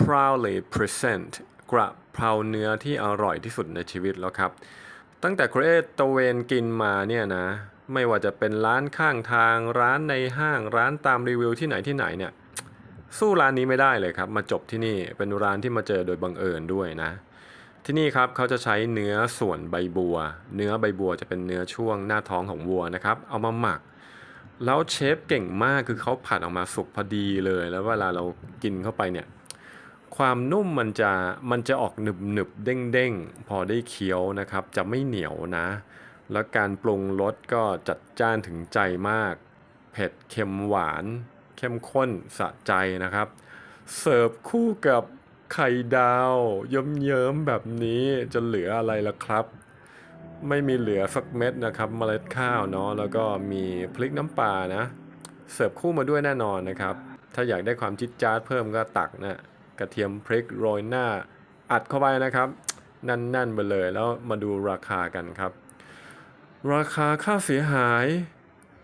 proudly present กระเพราเนื้อที่อร่อยที่สุดในชีวิตแล้วครับ ตั้งแต่ครเอตตะเวนกินมาเนี่ยนะ ไม่ว่าจะเป็นร้านข้างทางร้านในห้างร้านตามรีวิวที่ไหนที่ไหนเนี่ย สู้ร้านนี้ไม่ได้เลยครับ มาจบที่นี่เป็นร้านที่มาเจอโดยบังเอิญด้วยนะ ที่นี่ครับเขาจะใช้เนื้อส่วนใบบัว เนื้อใบบัวจะเป็นเนื้อช่วงหน้าท้องของวัวนะครับ เอามาหมักแล้วเชฟเก่งมากคือเขาผัดออกมาสุกพอดีเลย แล้วเวลาเรากินเข้าไปเนี่ย ความนุ่มมันจะมันจะออกหนึบหนึบเด้งเด้งพอได้เคี้ยวนะครับ จะไม่เหนียวนะ แล้วการปรุงรสก็จัดจ้านถึงใจมาก เผ็ดเค็มหวาน เข้มข้นสะใจนะครับ เสิร์ฟคู่กับไข่ดาวเยิ้มๆแบบนี้จะเหลืออะไรล่ะครับ ไม่มีเหลือสักเม็ดนะครับเมล็ดข้าวเนาะแล้วก็มีพริกน้ำปลานะ เสิร์ฟคู่มาด้วยแน่นอนนะครับ ถ้าอยากได้ความจิ๊ดจ๊าดเพิ่มก็ตักนะ กระเทียมพริกโรยหน้า อัดเข้าไปนะครับ แนั่นๆไปเลยแล้วมาดูราคากันครับ ราคาค่าเสียหาย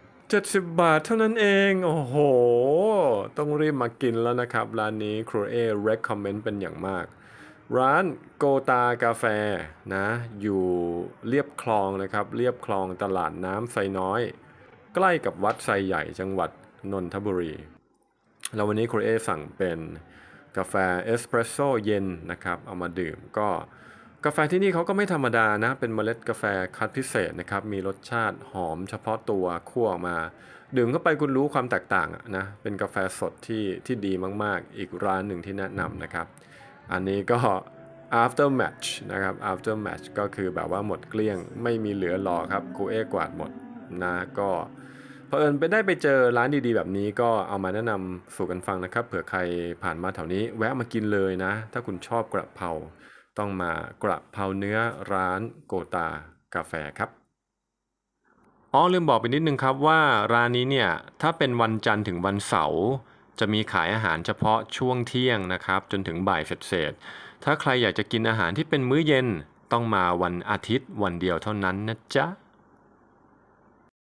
70 บาทเท่านั้นเอง โอ้โห ต้องรีบมากินแล้วนะครับ ร้านนี้ครูเอ recommend เป็นอย่างมาก ร้านโกตากาแฟนะ อยู่เรียบคลองนะครับ เรียบคลองตลาดน้ำไซน้อย ใกล้กับวัดไซใหญ่จังหวัดนนทบุรี แล้ววันนี้ครูเอสั่งเป็น กาแฟเอสเปรสโซ่เย็นนะครับเอามาดื่มก็กาแฟที่นี่เขาก็ไม่ธรรมดานะ เป็นเมล็ดกาแฟคัดพิเศษนะครับ มีรสชาติหอมเฉพาะตัวคั่วออกมา ดื่มเข้าไปคุณรู้ความแตกต่างนะ เป็นกาแฟสดที่ที่ดีมากๆ อีกร้านหนึ่งที่แนะนำนะครับ อันนี้ก็ after match นะครับ after match ก็คือแบบว่าหมดเกลี้ยงไม่มีเหลือหลอครับคูเอกวาดหมดนะก็ เอิญไปได้ไปเจอร้านดีๆ แบบนี้ก็เอามาแนะนำสู่กันฟังนะครับ เผื่อใครผ่านมาแถวนี้ แวะมากินเลยนะ ถ้าคุณชอบกระเพราต้องมากระเพราเนื้อร้านโกตากาแฟครับอ๋อลืมบอกไปนิดนึงครับว่าร้านนี้เนี่ยถ้าเป็นวันจันทร์ถึงวันเสาร์จะมีขายอาหารเฉพาะช่วงเที่ยงนะครับ จนถึงบ่ายเศษถ้าใครอยากจะกินอาหารที่เป็นมื้อเย็นต้องมาวันอาทิตย์วันเดียวเท่านั้นนะจ๊ะ